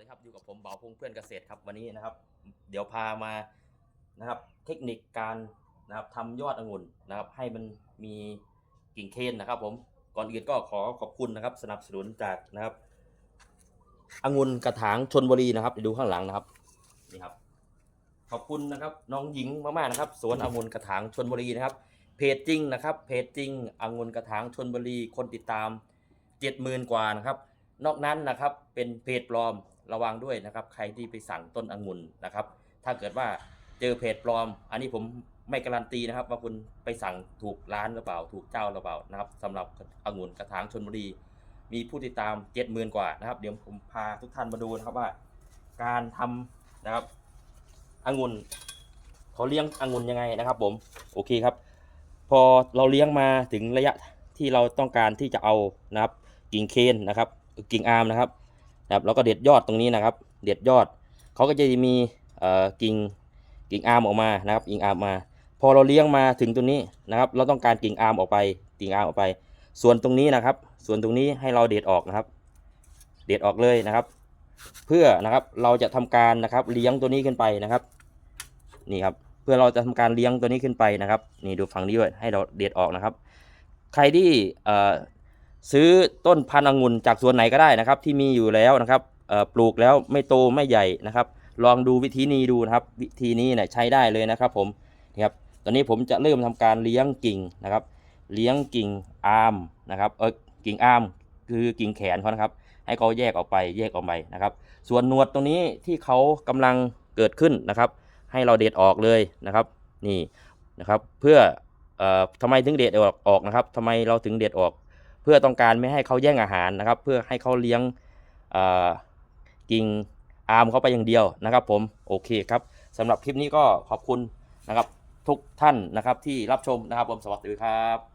ดีครับอยู่กับผมเบาพงเพื่อนเกษตรครับวันนี้นะครับ เดี๋ยวพามานะครับ เทคนิคการนะครับทำยอดองุ่นนะครับ ให้มันมีกิ่งเคนนะครับ ผมก่อนอื่นก็ขอขอบคุณนะครับ สนับสนุนจากนะครับองุ่นกระถางชนบุรีนะครับดูข้างหลังนะครับนี่ครับ ขอบคุณนะครับ น้องหญิงมากๆนะครับ สวนองุ่นกระถางชนบุรีนะครับ เพจจริงนะครับ เพจจริงองุ่นกระถางชนบุรีคนติดตามเจ็ดหมื่นกว่านะครับ นอกนั้นนะครับเป็นเพจปลอมระวังด้วยนะครับ ใครที่ไปสั่งต้นองุ่นนะครับ ถ้าเกิดว่าเจอเพจปลอม อันนี้ผมไม่การันตีนะครับ ว่าคุณไปสั่งถูกร้านหรือเปล่า ถูกเจ้าหรือเปล่านะครับสำหรับองุ่นกระถางชนบุรี มีผู้ติดตามเจ็ดหมื่นกว่านะครับ เดี๋ยวผมพาทุกท่านมาดูนะครับว่า การทำนะครับองุ่นเขาเลี้ยงองุ่นยังไงนะครับ ผมโอเคครับ พอเราเลี้ยงมาถึงระยะที่เราต้องการที่จะเอานะครับกิ่งเคนนะครับ กิ่งอาร์มนะครับนะครับแล้วก็เด็ดยอดตรงนี้นะครับ เด็ดยอดเขาก็จะมีเอ่อกิ่งกิ่งอาร์มออกมานะครับกิ่งอาร์มมา พอเราเลี้ยงมาถึงตรงนี้นะครับ เราต้องการกิ่งอาร์มออกไปกิ่งอาร์มออกไป ส่วนตรงนี้นะครับ ส่วนตรงนี้ให้เราเด็ดออกนะครับ เด็ดออกเลยนะครับ เพื่อนะครับเราจะทำการนะครับเลี้ยงตัวนี้ขึ้นไปนะครับนี่ครับเพื่อเราจะทำการเลี้ยงตัวนี้ขึ้นไปนะครับ นี่ดูฝั่งนี้ด้วยให้เราเด็ดออกนะครับ ใครที่เอ่อ ซื้อต้นพันธุ์องุ่นจากสวนไหนก็ได้นะครับ ที่มีอยู่แล้วนะครับปลูกแล้วไม่โตไม่ใหญ่นะครับ ลองดูวิธีนี้ดูนะครับ วิธีนี้เนี่ยใช้ได้เลยนะครับผมนี่ครับตอนนี้ผมจะเริ่มทำการเลี้ยงกิ่งนะครับ เลี้ยงกิ่งอาร์มนะครับเออกิ่งอาร์มคือกิ่งแขนเขานะครับ ให้เขาแยกออกไปแยกออกไปนะครับ ส่วนหนวดตรงนี้ที่เขากำลังเกิดขึ้นนะครับ ให้เราเด็ดออกเลยนะครับ นี่นะครับเพื่อเอ่อทำไมถึงเด็ดออกออกนะครับทำไมเราถึงเด็ดออก เพื่อต้องการไม่ให้เขาแย่งอาหารนะครับ เพื่อให้เขาเลี้ยงกิ่งอาร์มเขาไปอย่างเดียวนะครับ ผมโอเคครับสำหรับคลิปนี้ก็ขอบคุณนะครับทุกท่านนะครับที่รับชมนะครับผมสวัสดีครับ